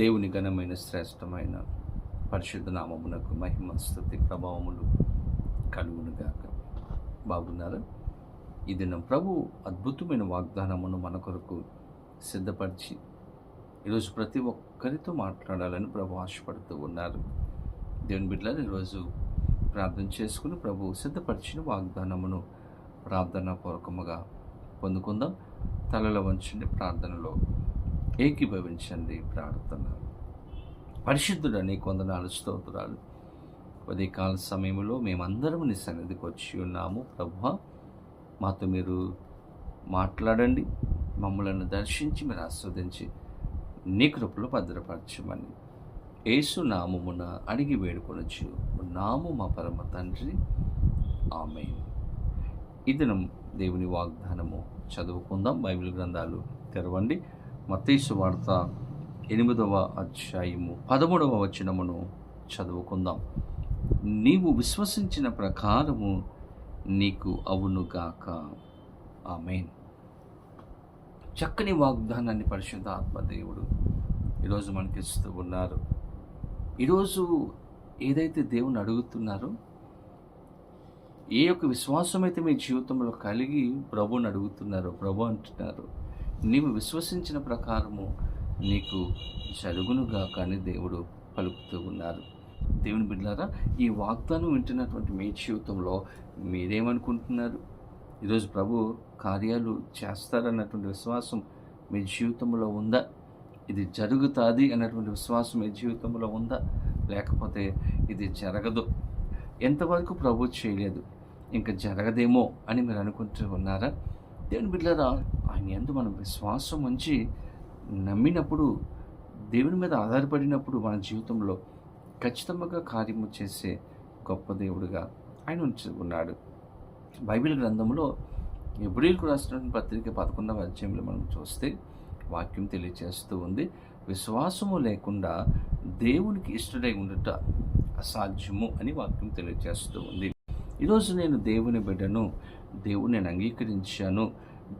దేవుని ఘనమైన శ్రేష్టమైన పరిశుద్ధ నామమునకు మహిమ స్థుతి ప్రభావములు కలుగునుగాక. బాగున్నారా? ఈ దినం ప్రభు అద్భుతమైన వాగ్దానమును మన కొరకు సిద్ధపరిచి ఈరోజు ప్రతి ఒక్కరితో మాట్లాడాలని ప్రభు ఆశపడుతూ ఉన్నారు. దేవుని బిడ్డలను ఈరోజు ప్రార్థన చేసుకుని ప్రభు సిద్ధపరిచిన వాగ్దానమును ప్రార్థన పూర్వకముగా పొందుకుందాం. తలలో వంచండి ప్రార్థనలో ఏకీభవించండి ప్రార్థన. పరిశుద్ధుడని కొందనాలు స్తోత్రాలు. ఉదయకాల సమయంలో మేమందరం నీ సన్నిధికి వచ్చి ఉన్నాము. ప్రభు మాతో మీరు మాట్లాడండి మమ్మలను దర్శించి మీరు ఆస్వాదించి నీ కృపలో భద్రపరచమని. యేసు నామమున అడిగి వేడుకొనొచ్చు. నాము మా పరమ తండ్రి. ఆమె ఇదనం దేవుని వాగ్దానము చదువుకుందాం. బైబిల్ గ్రంథాలు తెరవండి. మత్తీసు వార్త ఎనిమిదవ అధ్యాయము. పదమూడవ వచనమును చదువుకుందాం. నీవు విశ్వసించిన ప్రకారము నీకు అవునుగాక ఆమెన్. చక్కని వాగ్దానాన్ని పరిశుద్ధ ఆత్మదేవుడు ఈరోజు మనకిస్తూ ఉన్నారు. ఈరోజు ఏదైతే దేవుని అడుగుతున్నారో ఏ యొక్క విశ్వాసం అయితే మీ జీవితంలో కలిగి ప్రభుని అడుగుతున్నారో ప్రభు అంటున్నారు నీవు విశ్వసించిన ప్రకారము నీకు జరుగునుగా కానీ దేవుడు పలుకుతూ ఉన్నారు. దేవుని బిడ్డారా ఈ వాగ్దానం వింటున్నటువంటి మీ జీవితంలో మీరేమనుకుంటున్నారు? ఈరోజు ప్రభు కార్యాలు చేస్తారన్నటువంటి విశ్వాసం మీ జీవితంలో ఉందా? ఇది జరుగుతుంది అన్నటువంటి విశ్వాసం మీ జీవితంలో ఉందా? లేకపోతే ఇది జరగదు. ఎంతవరకు ప్రభు చేయలేదు? ఇంకా జరగదేమో అని మీరు అనుకుంటూ ఉన్నారా? దేవుని బిడ్డరా ఆయన ఎందు మనం విశ్వాసం ఉంచి నమ్మినప్పుడు దేవుని మీద ఆధారపడినప్పుడు మన జీవితంలో ఖచ్చితంగా కార్యము చేసే గొప్ప దేవుడుగా ఆయన ఉంచి ఉన్నాడు. బైబిల్ గ్రంథంలో ఎబ్రిల్కు రాసినటువంటి పత్రిక పదకొండవ అధ్యాయంలో మనం చూస్తే వాక్యం తెలియజేస్తూ ఉంది విశ్వాసము లేకుండా దేవునికి ఇష్టడై ఉండట అసాధ్యము అని వాక్యం తెలియజేస్తూ ఉంది. ఈరోజు నేను దేవుని బిడ్డను దేవుని నేను అంగీకరించాను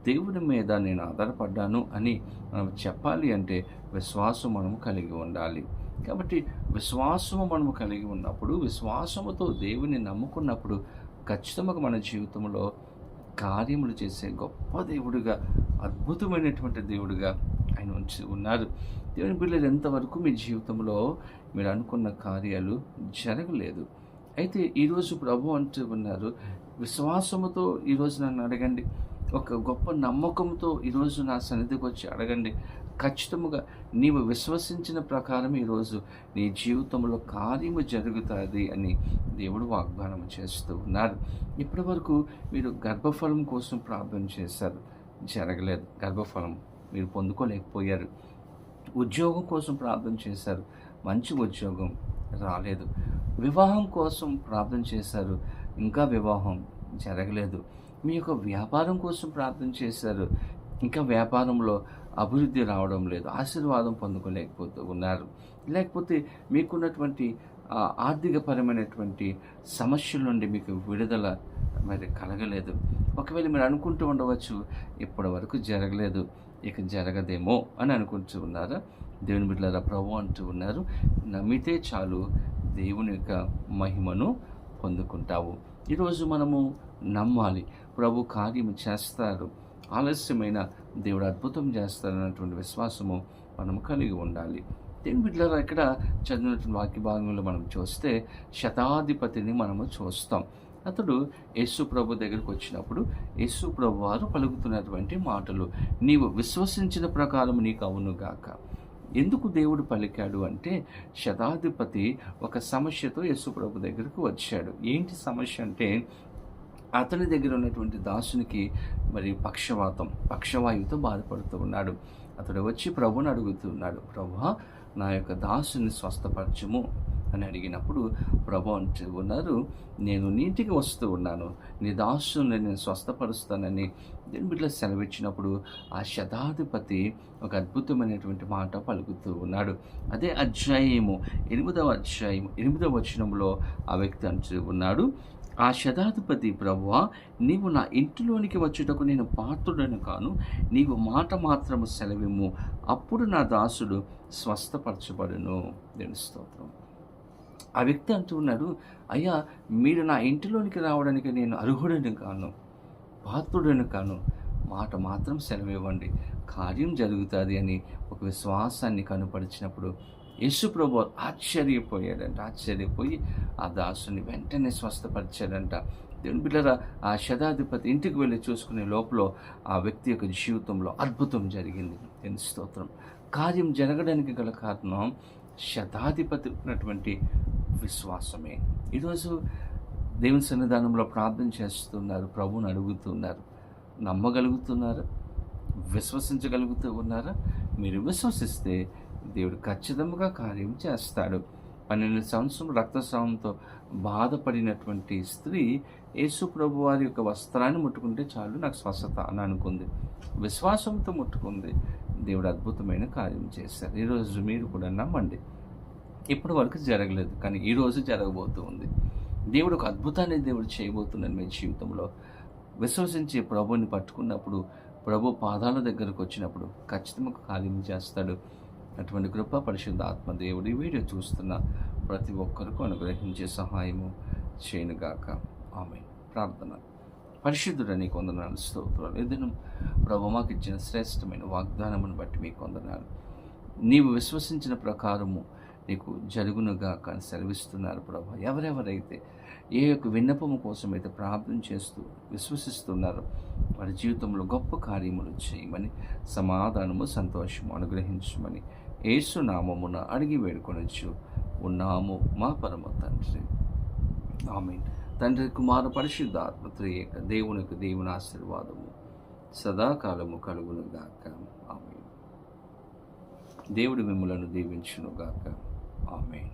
దేవుని మీద నేను ఆధారపడ్డాను అని మనం చెప్పాలి అంటే విశ్వాసం మనము కలిగి ఉండాలి. కాబట్టి విశ్వాసము మనము కలిగి ఉన్నప్పుడు విశ్వాసముతో దేవుని నమ్ముకున్నప్పుడు ఖచ్చితంగా మన జీవితంలో కార్యములు చేసే గొప్ప దేవుడుగా అద్భుతమైనటువంటి దేవుడుగా ఆయన ఉంచి ఉన్నారు. దేవుని పిల్లలు ఎంతవరకు మీ జీవితంలో మీరు అనుకున్న కార్యాలు జరగలేదు. అయితే ఈరోజు ప్రభు అంటూ ఉన్నారు విశ్వాసముతో ఈరోజు నన్ను అడగండి. ఒక గొప్ప నమ్మకంతో ఈరోజు నా సన్నిధికి వచ్చి అడగండి. ఖచ్చితముగా నీవు విశ్వసించిన ప్రకారం ఈరోజు నీ జీవితంలో కార్యము జరుగుతుంది అని దేవుడు వాగ్దానం చేస్తూ ఉన్నారు. ఇప్పటి వరకు మీరు గర్భఫలం కోసం ప్రార్థన చేశారు. జరగలేదు. గర్భఫలం మీరు పొందుకోలేకపోయారు. ఉద్యోగం కోసం ప్రార్థన చేశారు. మంచి ఉద్యోగం రాలేదు. వివాహం కోసం ప్రార్థన చేశారు. ఇంకా వివాహం జరగలేదు. మీ యొక్క వ్యాపారం కోసం ప్రార్థన చేశారు. ఇంకా వ్యాపారంలో అభివృద్ధి రావడం లేదు. ఆశీర్వాదం పొందుకోలేకపోతూ ఉన్నారు. లేకపోతే మీకున్నటువంటి ఆర్థికపరమైనటువంటి సమస్యల నుండి మీకు విడుదల మరి కలగలేదు. ఒకవేళ మీరు అనుకుంటూ ఉండవచ్చు ఇప్పటి వరకు జరగలేదు ఇక జరగదేమో అని అనుకుంటూ ఉన్నారా. దేవుని బిడ్డలారా ప్రభు అంటూ ఉన్నారు నమ్మితే చాలు దేవుని యొక్క మహిమను పొందుకుంటావు. ఈరోజు మనము నమ్మాలి. ప్రభు కార్యము చేస్తారు. ఆలస్యమైన దేవుడు అద్భుతం చేస్తారన్నటువంటి విశ్వాసము మనం కలిగి ఉండాలి. దేని బిడ్డలారా ఇక్కడ చదివినటువంటి వాక్య భాగంలో మనం చూస్తే శతాధిపతిని మనము చూస్తాం. అతడు యేసు ప్రభు దగ్గరికి వచ్చినప్పుడు యేసు ప్రభు వారు పలుకుతున్నటువంటి మాటలు నీవు విశ్వసించిన ప్రకారం నీకు అవునుగాక ఎందుకు దేవుడు పలికాడు అంటే శతాధిపతి ఒక సమస్యతో యేసు ప్రభు దగ్గరకు వచ్చాడు. ఏంటి సమస్య అంటే అతని దగ్గర ఉన్నటువంటి దాసునికి మరి పక్షవాతం పక్షవాయువుతో బాధపడుతూ ఉన్నాడు. అతడు వచ్చి ప్రభుని అడుగుతున్నాడు ప్రభు నా యొక్క దాసుని స్వస్థపరచము అని అడిగినప్పుడు ప్రభు అంటూ ఉన్నారు నేను నీటికి వస్తూ ఉన్నాను నీ దాసుని నేను స్వస్థపరుస్తానని దేని సెలవిచ్చినప్పుడు ఆ శతాధిపతి ఒక అద్భుతమైనటువంటి మాట పలుకుతూ ఉన్నాడు. అదే అధ్యాయము ఎనిమిదవ అధ్యాయం ఎనిమిదవ వచనంలో ఆ వ్యక్తి అంటూ ఉన్నాడు ఆ శతాధిపతి ప్రభువ నీవు నా ఇంటిలోనికి వచ్చుటకు నేను పాత్రుడను కాను. నీవు మాట మాత్రము సెలవిము అప్పుడు నా దాసుడు స్వస్థపరచబడును. నేను స్తోత్రం. ఆ వ్యక్తి అంటూ ఉన్నాడు అయ్యా మీరు నా ఇంటిలోనికి రావడానికి నేను అర్హుడను కాను పాత్రుడను కాను. మాట మాత్రం సెలవివ్వండి. కార్యం జరుగుతుంది అని ఒక విశ్వాసాన్ని కనుపరిచినప్పుడు యేసుప్రభు ఆశ్చర్యపోయాడంట ఆశ్చర్యపోయి ఆ దాసుని వెంటనే స్వస్థపరిచాడంట. దేవుని బిడ్డరా ఆ శతాధిపతి ఇంటికి వెళ్ళి చూసుకునే లోపల ఆ వ్యక్తి యొక్క జీవితంలో అద్భుతం జరిగింది. ఎంత స్తోత్రం. కార్యం జరగడానికి గల కారణం శతాధిపతి ఉన్నటువంటి విశ్వాసమే. ఈరోజు దేవుని సన్నిధానంలో ప్రార్థన చేస్తున్నారు ప్రభువుని అడుగుతున్నారు. నమ్మగలుగుతున్నారు విశ్వసించగలుగుతూ ఉన్నారా? మీరు విశ్వసిస్తే దేవుడు ఖచ్చితంగా కార్యం చేస్తాడు. పన్నెండు సంవత్సరం రక్తస్రావంతో బాధపడినటువంటి స్త్రీ యేసు ప్రభు వారి యొక్క వస్త్రాన్ని ముట్టుకుంటే చాలు నాకు స్వస్థత అని అనుకుంది. విశ్వాసంతో ముట్టుకుంది. దేవుడు అద్భుతమైన కార్యం చేశారు ఈరోజు మీరు కూడా నమ్మండి. ఇప్పటి వరకు జరగలేదు కానీ ఈరోజు జరగబోతూ ఉంది. దేవుడు ఒక అద్భుతాన్ని దేవుడు చేయబోతున్నాడు మీ జీవితంలో. విశ్వసించి ప్రభుని పట్టుకున్నప్పుడు ప్రభు పాదాల దగ్గరకు వచ్చినప్పుడు ఖచ్చితంగా కార్యం చేస్తాడు. అటువంటి కృప పరిశుద్ధ ఆత్మదేవుడు ఈ వీడియో చూస్తున్న ప్రతి ఒక్కరికి అనుగ్రహించే సహాయము చేయనుగాక. ఆమె ప్రార్థన. పరిశుద్ధుడని కొందనాలు స్తోత్రాలు. ఏదైనా ప్రభు మాకు ఇచ్చిన శ్రేష్టమైన వాగ్దానమును బట్టి మీకు కొందనాలు నీవు విశ్వసించిన ప్రకారము నీకు జరుగునుగా కానీ సెలవిస్తున్నారు ప్రభా. ఎవరెవరైతే ఏ యొక్క విన్నపము కోసం అయితే ప్రార్థన చేస్తూ విశ్వసిస్తున్నారో వారి జీవితంలో గొప్ప కార్యములు చేయమని సమాధానము సంతోషము అనుగ్రహించమని ఏసునామమున అడిగి వేడుకొనొచ్చు. ఉన్నాము మా పరమ తండ్రి. ఆమె తండ్రి కుమార పరిశుద్ధాత్మ త్రియేక దేవునికి దేవుని ఆశీర్వాదము సదాకాలము కలుగునుగాక. ఆమె దేవుడు మిమ్మలను దీవించునుగాక. ఆమె